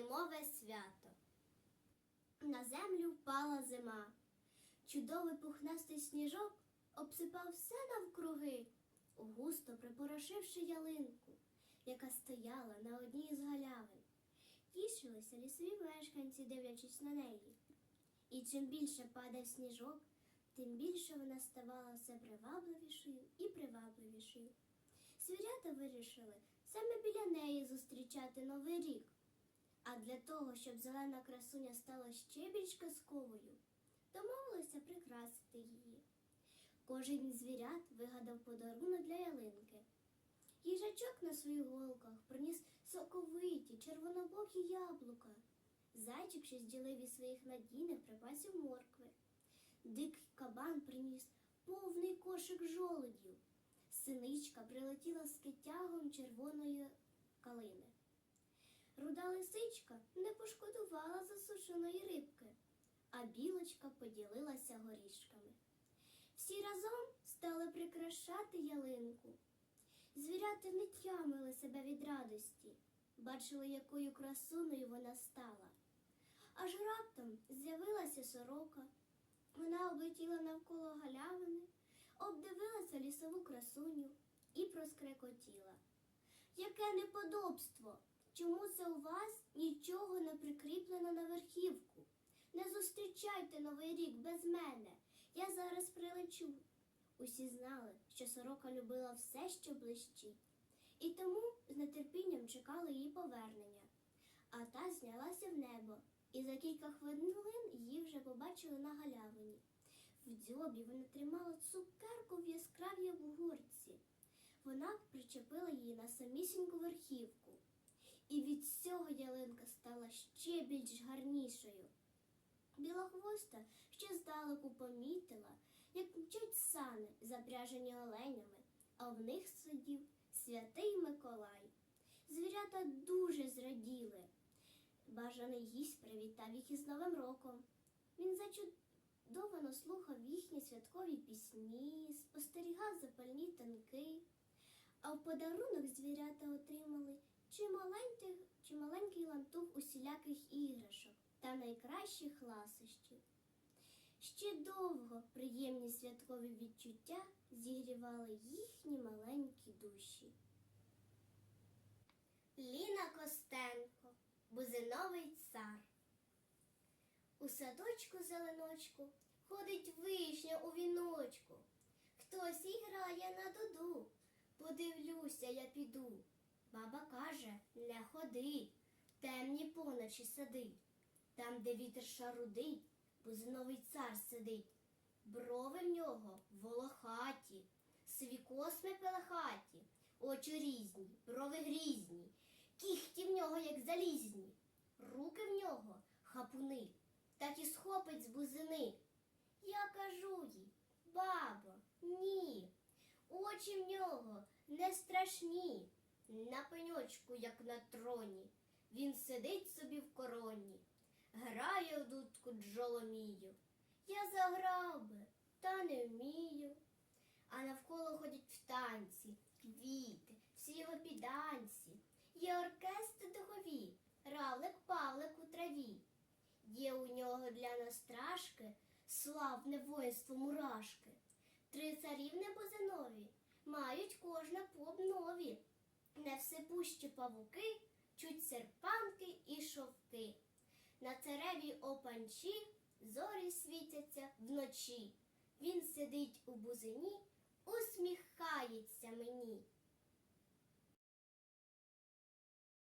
Зимове свято. На землю впала зима. Чудовий пухнастий сніжок обсипав все навкруги, густо припорошивши ялинку, яка стояла на одній з галявин. Тішилися лісові мешканці, дивлячись на неї. І чим більше падав сніжок, тим більше вона ставала все привабливішою і привабливішою. Свірята вирішили саме біля неї зустрічати новий рік. А для того, щоб зелена красуня стала ще більш казковою, домовилися прикрасити її. Кожен звірят вигадав подарунок для ялинки. Їжачок на своїх голках приніс соковиті, червонобокі яблука. Зайчик ще зділив із своїх надійних припасів моркви. Дикий кабан приніс повний кошик жолудів. Синичка прилетіла з китягом червоної калини. Руда лисичка не пошкодувала засушеної рибки, а білочка поділилася горішками. Всі разом стали прикрашати ялинку. Звірята не тямили себе від радості, бачили, якою красуною вона стала. Аж раптом з'явилася сорока. Вона облетіла навколо галявини, обдивилася лісову красуню і проскрекотіла. Яке неподобство! Чому це у вас нічого не прикріплено на верхівку? Не зустрічайте новий рік без мене. Я зараз прилечу. Усі знали, що сорока любила все, що блищить, і тому з нетерпінням чекали її повернення. А та знялася в небо, і за кілька хвилин її вже побачили на галявині. В дзьобі вона тримала цукерку в яскравій бугурці. Вона причепила її на самісіньку верхівку. І від цього ялинка стала ще більш гарнішою. Білохвоста ще здалеку помітила, як мчать сани, запряжені оленями, а в них сидів святий Миколай. Звірята дуже зраділи. Бажаний гість привітав їх із Новим роком. Він зачудовано слухав їхні святкові пісні, спостерігав запальні танки. А в подарунок звірята отримали чималенький, чималенький лантух усіляких іграшок та найкращих ласощів. Ще довго приємні святкові відчуття зігрівали їхні маленькі душі. Ліна Костенко, Бузиновий цар. У садочку зеленочку ходить вишня у віночку. Хтось і грає на дуду. Подивлюся, я піду. Баба каже, не ходи, темні поночі сади. Там, де вітер шарудить, бузиновий цар сидить. Брови в нього волохаті, сві косми пелехаті, очі різні, брови грізні, кіхті в нього, як залізні, руки в нього хапуни, так і схопить з бузини. Я кажу їй, бабо, ні, очі в нього не страшні, на пеньочку, як на троні. Він сидить собі в короні, грає в дудку джоломію. Я заграв би, та не вмію. А навколо ходять в танці, квіти, всі його піданці. Є оркестри духові, равлик павлик у траві. Є у нього для настрашки славне воїнство мурашки. Три царівни бузинові мають кожна по обнові. Не всепущі павуки, чуть серпанки і шовки. На царевій опанчі зорі світяться вночі. Він сидить у бузині, усміхається мені.